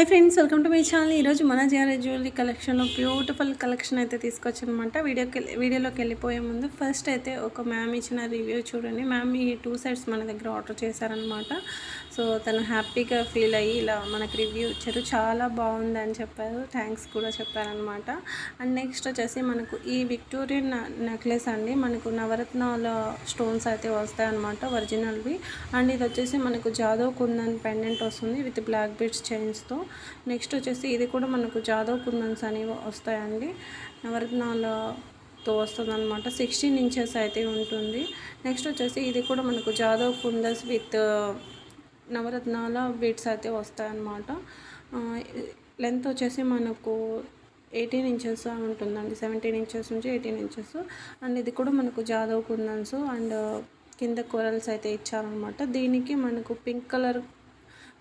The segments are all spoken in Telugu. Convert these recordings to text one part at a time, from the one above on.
Hi friends welcome to my channel ఈరోజు మన జిఆర్ఐ జ్యువెలరీ కలెక్షన్లో బ్యూటిఫుల్ కలెక్షన్ అయితే తీసుకొచ్చానమాట వీడియోకి వెళ్ళి- వీడియోలోకి వెళ్ళిపోయే ముందు ఫస్ట్ అయితే ఒక మ్యామ్ ఇచ్చిన రివ్యూ చూడండి. మ్యామ్ ఈ టూ సైడ్స్ మన దగ్గర ఆర్డర్ చేశారనమాట సో తను హ్యాపీగా ఫీల్ అయ్యి ఇలా మనకి రివ్యూ ఇచ్చారు. చాలా బాగుంది అని చెప్పారు. థ్యాంక్స్ కూడా చెప్పారనమాట అండ్ నెక్స్ట్ వచ్చేసి మనకు ఈ విక్టోరియన్ నెక్లెస్ అండి. మనకు నవరత్నాల స్టోన్స్ అయితే వస్తాయన్నమాట ఒరిజినల్వి. అండ్ ఇది వచ్చేసి మనకు జాదవ్ కుందన్ పెండెంట్ వస్తుంది విత్ బ్లాక్ బీడ్స్ చైన్స్తో. నెక్స్ట్ వచ్చేసి ఇది కూడా మనకు జాదవ్ కుందన్స్ అనేవి వస్తాయండి. నవరత్నాలతో వస్తుంది అనమాట సిక్స్టీన్ ఇంచెస్ అయితే ఉంటుంది. నెక్స్ట్ వచ్చేసి ఇది కూడా మనకు జాదవ్ కుందన్స్ విత్ నవరత్నాల బీడ్స్ అయితే వస్తాయన్నమాట. లెంత్ వచ్చేసి మనకు ఎయిటీన్ ఇంచెస్ ఉంటుందండి. సెవెంటీన్ ఇంచెస్ నుంచి ఎయిటీన్ ఇంచెస్. అండ్ ఇది కూడా మనకు జాదవ్ కుందన్స్ అండ్ కింద కూరల్స్ అయితే ఇచ్చారనమాట దీనికి మనకు పింక్ కలర్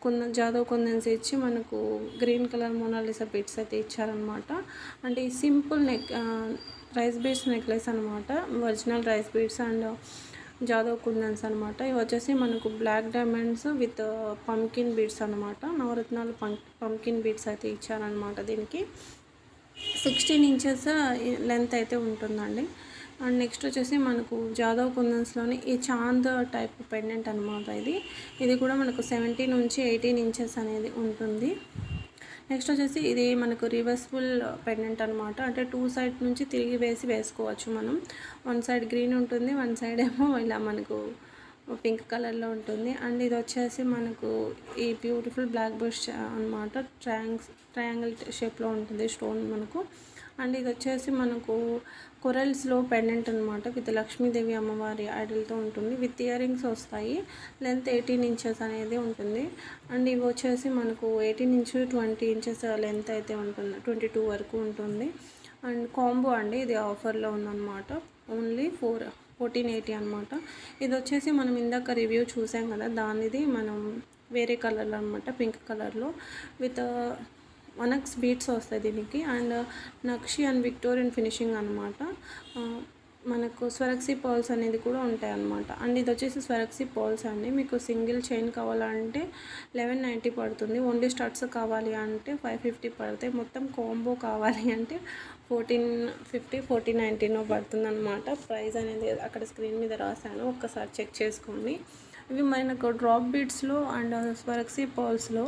కొంద జాదవ్ కుందన్స్ ఇచ్చి మనకు గ్రీన్ కలర్ మోనాలిసా బిట్స్ అయితే ఇచ్చారనమాట అంటే ఈ simple neck rice beads necklace అనమాట original rice beads and jadau kundans అనమాట ఇవి వచ్చేసి మనకు black diamonds with pumpkin beads అనమాట నవరత్నాలు పంకిన్ బీడ్స్ అయితే ఇచ్చారనమాట దీనికి. సిక్స్టీన్ ఇంచెస్ లెంత్ అయితే ఉంటుందండి. అండ్ నెక్స్ట్ వచ్చేసి మనకు జాదవ్ కుందన్స్లోని ఈ చాంద్ టైప్ పెండెంట్ అనమాట ఇది. ఇది కూడా మనకు సెవెంటీ నుంచి ఎయిటీన్ ఇంచెస్ అనేది ఉంటుంది. నెక్స్ట్ వచ్చేసి ఇది మనకు రివర్సిబుల్ పెండెంట్ అనమాట అంటే టూ సైడ్ నుంచి తిరిగి వేసి వేసుకోవచ్చు మనం. వన్ సైడ్ గ్రీన్ ఉంటుంది వన్ సైడ్ ఏమో ఇలా మనకు పింక్ కలర్లో ఉంటుంది. అండ్ ఇది వచ్చేసి మనకు ఈ బ్యూటిఫుల్ బ్లాక్ బుష్ అనమాట ట్రయాంగ్స్ ట్రయాంగిల్ షేప్లో ఉంటుంది స్టోన్ మనకు. అండ్ ఇది వచ్చేసి మనకు కొరల్స్లో పెండెంట్ అనమాట విత్ లక్ష్మీదేవి అమ్మవారి ఐడల్తో ఉంటుంది. విత్ ఇయర్ రింగ్స్ వస్తాయి. లెంత్ ఎయిటీన్ ఇంచెస్ అనేది ఉంటుంది. అండ్ ఇవి వచ్చేసి మనకు eighteen inch twenty inches length అయితే ఉంటుంది. ట్వంటీ టూ వరకు ఉంటుంది. అండ్ కాంబో అండి ఇది ఆఫర్లో ఉందన్నమాట. ఓన్లీ ఫోర్ ఫోర్టీన్ ఎయిటీ అనమాట ఇది వచ్చేసి మనం ఇందాక రివ్యూ చూసాం కదా దానిది మనం వేరే కలర్లో అనమాట పింక్ కలర్లో. విత్ వనక్స్ స్వీట్స్ వస్తాయి దీనికి. And nakshi and Victorian finishing అనమాట మనకు స్వరక్సీ పాల్స్ అనేది కూడా ఉంటాయి అన్నమాట. అండ్ ఇది వచ్చేసి స్వరక్సీ పాల్స్ అండి. మీకు సింగిల్ చైన్ కావాలంటే లెవెన్ నైంటీ పడుతుంది. ఓన్లీ స్టడ్స్ కావాలి అంటే ఫైవ్ ఫిఫ్టీ పడతాయి. మొత్తం కాంబో కావాలి అంటే ఫోర్టీన్ ఫిఫ్టీ ఫోర్టీన్ నైంటీనో పడుతుంది అనమాట ప్రైస్ అనేది అక్కడ స్క్రీన్ మీద రాశాను. ఒక్కసారి చెక్ చేసుకోండి. ఇవి మనకు డ్రాప్ బీడ్స్లో అండ్ స్వరక్సీ పర్ల్స్లో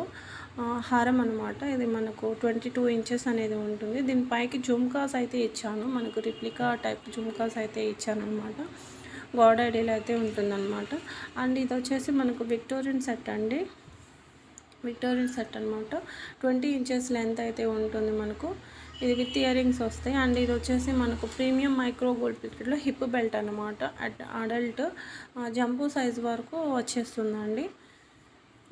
హారం అనమాట ఇది మనకు ట్వంటీ టూ ఇంచెస్ అనేది ఉంటుంది. దీనిపైకి జుమ్కాస్ అయితే ఇచ్చాను. మనకు రిప్లికా టైప్ జుమ్కాస్ అయితే ఇచ్చాను అనమాట గాడ్ ఐడియల్ అయితే ఉంటుందన్నమాట. అండ్ ఇది వచ్చేసి మనకు విక్టోరియన్ సెట్ అండి. విక్టోరియన్ సెట్ అనమాట ట్వంటీ ఇంచెస్ లెంత్ అయితే ఉంటుంది మనకు. ఇది విత్ ఇయర్ రింగ్స్ వస్తాయి. అండ్ ఇది వచ్చేసి మనకు ప్రీమియం మైక్రో గోల్డ్ ప్లేటెడ్లో హిప్ బెల్ట్ అనమాట అట్ అడల్ట్ జంబూ సైజ్ వరకు వచ్చేస్తుందండి.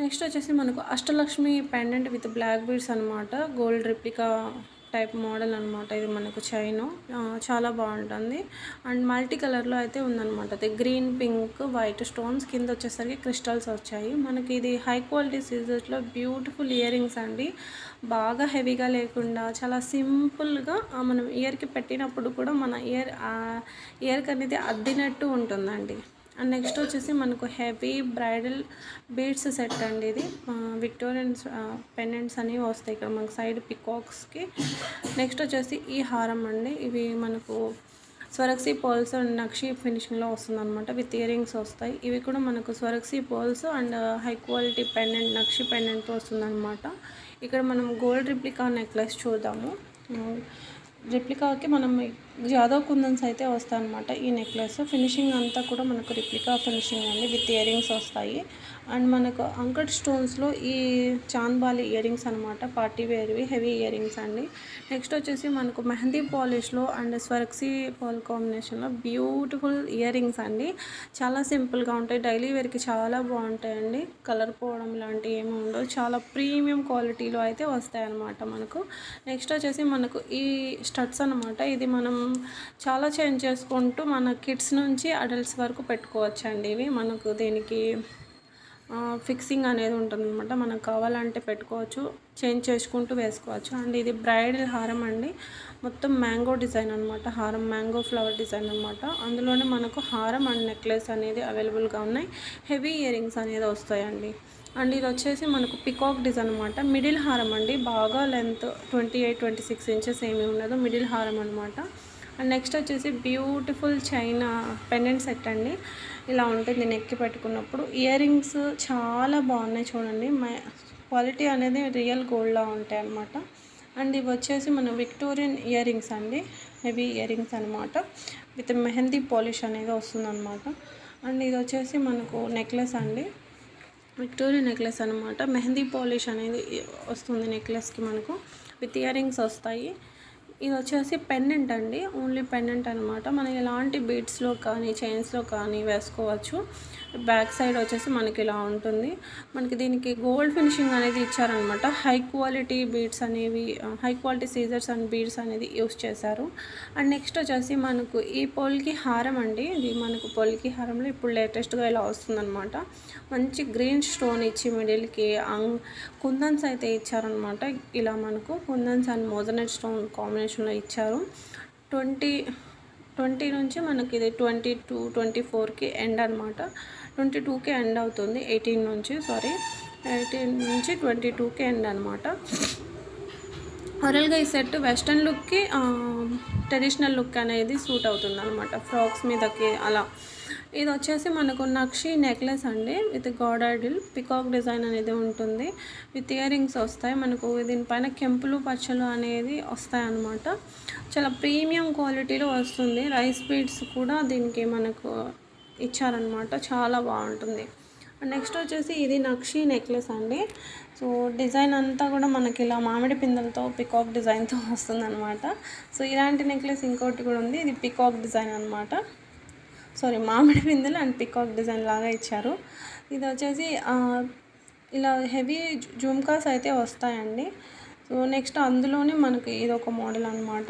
నెక్స్ట్ వచ్చేసి మనకు Ashtalakshmi pendant with black beads అనమాట గోల్డ్ రిప్లికా టైప్ మోడల్ అనమాట ఇది మనకు చైన్. చాలా బాగుంటుంది. అండ్ మల్టీ కలర్లో అయితే ఉందన్నమాట. అది గ్రీన్ పింక్ వైట్ స్టోన్స్ కింద వచ్చేసరికి క్రిస్టల్స్ వచ్చాయి. మనకి ఇది హై క్వాలిటీ సీజర్స్లో బ్యూటిఫుల్ ఇయర్ రింగ్స్ అండి. బాగా హెవీగా లేకుండా చాలా సింపుల్గా మనం ఇయర్కి పెట్టినప్పుడు కూడా మన ఇయర్ ఇయర్కి అనేది అద్దినట్టు ఉంటుందండి. అండ్ నెక్స్ట్ వచ్చేసి మనకు హెవీ బ్రైడల్ బీడ్స్ సెట్ అండి ఇది. విక్టోరియన్ పెండెంట్స్ అనేవి వస్తాయి ఇక్కడ మనకు సైడ్ పికాక్స్కి. నెక్స్ట్ వచ్చేసి ఈ హారం అండి. ఇవి మనకు స్వరక్సీ పోల్స్ అండ్ నక్షి ఫినిషింగ్లో వస్తుంది అనమాట విత్ ఇయరింగ్స్ వస్తాయి. ఇవి కూడా మనకు Swarovski poles and high quality pendant నక్షి పెండెంట్తో వస్తుంది అనమాట ఇక్కడ మనం గోల్డ్ రిప్లికా నెక్లెస్ చూద్దాము. రిప్లికాకి మనం జాదవ్ కుందన్స్ అయితే వస్తాయనమాట ఈ నెక్లెస్. ఫినిషింగ్ అంతా కూడా మనకు రిప్లికా ఫినిషింగ్ అండి విత్ ఇయరింగ్స్ వస్తాయి. అండ్ మనకు అంకట్ స్టోన్స్లో ఈ చాంద్బాలి ఇయరింగ్స్ అనమాట పార్టీ వేర్వి హెవీ ఇయరింగ్స్ అండి. నెక్స్ట్ వచ్చేసి మనకు మెహందీ పాలిష్లో అండ్ స్వర్క్సీ పాల్ కాంబినేషన్లో బ్యూటిఫుల్ ఇయరింగ్స్ అండి. చాలా సింపుల్గా ఉంటాయి. డైలీ వేర్కి చాలా బాగుంటాయండి. కలర్ పోవడం లాంటివి ఏమి మోడల్ చాలా ప్రీమియం క్వాలిటీలో అయితే వస్తాయి అన్నమాట మనకు. నెక్స్ట్ వచ్చేసి మనకు ఈ స్టడ్స్ అనమాట ఇది మనం చాలా చేంజ్ చేసుకుంటూ మన కిడ్స్ నుంచి అడల్ట్స్ వరకు పెట్టుకోవచ్చు అండి ఇవి. మనకు దీనికి ఫిక్సింగ్ అనేది ఉంటుందన్నమాట. మనకు కావాలంటే పెట్టుకోవచ్చు చేంజ్ చేసుకుంటూ వేసుకోవచ్చు. అండ్ ఇది బ్రైడల్ హారం అండి. మొత్తం మ్యాంగో డిజైన్ అనమాట హారం మ్యాంగో ఫ్లవర్ డిజైన్ అనమాట అందులోనే మనకు హారం అండ్ నెక్లెస్ అనేది అవైలబుల్గా ఉన్నాయి. హెవీ ఇయర్ రింగ్స్ అనేది వస్తాయండి. అండ్ ఇది వచ్చేసి మనకు పికాక్ డిజైన్ అనమాట మిడిల్ హారం అండి. బాగా length twenty eight twenty six inches ఏమీ ఉండదు. మిడిల్ హారం అనమాట అండ్ నెక్స్ట్ వచ్చేసి బ్యూటిఫుల్ చైనా పెండెంట్ సెట్ అండి. ఇలా ఉంటుంది నెక్కి పెట్టుకున్నప్పుడు ఇయర్ రింగ్స్ చాలా బాగున్నాయి చూడండి. క్వాలిటీ అనేది రియల్ గోల్డ్లా ఉంటాయి అనమాట అండ్ ఇవి వచ్చేసి మన విక్టోరియన్ ఇయర్ రింగ్స్ అండి. హెవీ ఇయర్ రింగ్స్ అనమాట విత్ మెహందీ పాలిష్ అనేది వస్తుందన్నమాట. అండ్ ఇది వచ్చేసి మనకు నెక్లెస్ అండి. విక్టోరియా నెక్లెస్ అనమాట మెహందీ పాలిష్ అనేది వస్తుంది నెక్లెస్కి మనకు. విత్ ఇయర్ రింగ్స్ వస్తాయి. ఇది వచ్చేసి పెండెంట్ అండి. ఓన్లీ పెండెంట్ అనమాట మనం ఎలాంటి బీడ్స్లో కానీ చైన్స్లో కానీ వేసుకోవచ్చు. బ్యాక్ సైడ్ వచ్చేసి మనకి ఇలా ఉంటుంది. మనకి దీనికి గోల్డ్ ఫినిషింగ్ అనేది ఇచ్చారనమాట హై క్వాలిటీ బీడ్స్ అనేవి హై క్వాలిటీ సీజర్స్ అండ్ బీడ్స్ అనేది యూస్ చేశారు. అండ్ నెక్స్ట్ వచ్చేసి మనకు ఈ పొల్కి హారం అండి. ఇది మనకు పొల్కి హారంలో ఇప్పుడు లేటెస్ట్గా ఇలా వస్తుందన్నమాట. మంచి గ్రీన్ స్టోన్ ఇచ్చి మిడిల్కి కుందన్స్ అయితే ఇచ్చారనమాట ఇలా మనకు కుందన్స్ అండ్ మోజనెట్ స్టోన్ కాంబినేషన్లో ఇచ్చారు. ట్వంటీ ట్వంటీ నుంచి మనకి ఇది ట్వంటీ టూ ట్వంటీ ఫోర్కి ఎండ్ అనమాట ట్వంటీ టూకి ఎండ్ అవుతుంది ఎయిటీన్ నుంచి సారీ ఎయిటీన్ నుంచి ట్వంటీ టూకి ఎండ్ అనమాట ఓరల్గా ఈ సెట్ వెస్ట్రన్ లుక్కి ట్రెడిషనల్ లుక్ అనేది సూట్ అవుతుంది అనమాట ఫ్రాక్స్ మీదకి అలా. ఇది వచ్చేసి మనకు నక్షి నెక్లెస్ అండి. విత్ గోడాడిల్ పికాక్ డిజైన్ అనేది ఉంటుంది. విత్ ఇయర్ రింగ్స్ వస్తాయి. మనకు దీనిపైన కెంపులు పచ్చలు అనేది వస్తాయి అన్నమాట. చాలా ప్రీమియం క్వాలిటీలో వస్తుంది. రైస్ బీడ్స్ కూడా దీనికి మనకు ఇచ్చారనమాట చాలా బాగుంటుంది. నెక్స్ట్ వచ్చేసి ఇది నక్షి నెక్లెస్ అండి. సో డిజైన్ అంతా కూడా మనకి ఇలా మామిడి పిందలతో పికాక్ డిజైన్తో వస్తుందన్నమాట. సో ఇలాంటి నెక్లెస్ ఇంకోటి కూడా ఉంది. ఇది పికాక్ డిజైన్ అనమాట సారీ మామిడి పిందెలు అండ్ పికాక్ డిజైన్ లాగా ఇచ్చారు. ఇది వచ్చేసి ఇలా హెవీ జుమ్కాస్ అయితే వస్తాయండి. సో నెక్స్ట్ అందులోనే మనకి ఇది ఒక మోడల్ అనమాట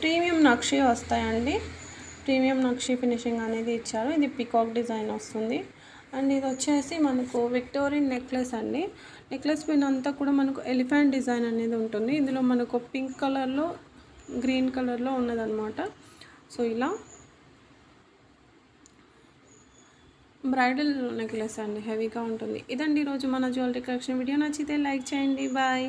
ప్రీమియం నక్షి వస్తాయండి. ప్రీమియం నక్షి ఫినిషింగ్ అనేది ఇచ్చారు. ఇది పికాక్ డిజైన్ వస్తుంది. అండ్ ఇది వచ్చేసి మనకు విక్టోరియన్ నెక్లెస్ అండి. నెక్లెస్ పైన అంతా కూడా మనకు ఎలిఫెంట్ డిజైన్ అనేది ఉంటుంది. ఇందులో మనకు పింక్ కలర్లో గ్రీన్ కలర్లో ఉన్నదన్నమాట. సో ఇలా బ్రైడల్ నెక్లెస్ అండి హెవీగా ఉంటుంది. ఇదండి ఈరోజు మన జ్యువెలరీ కలెక్షన్. వీడియో నచ్చితే లైక్ చేయండి. బాయ్.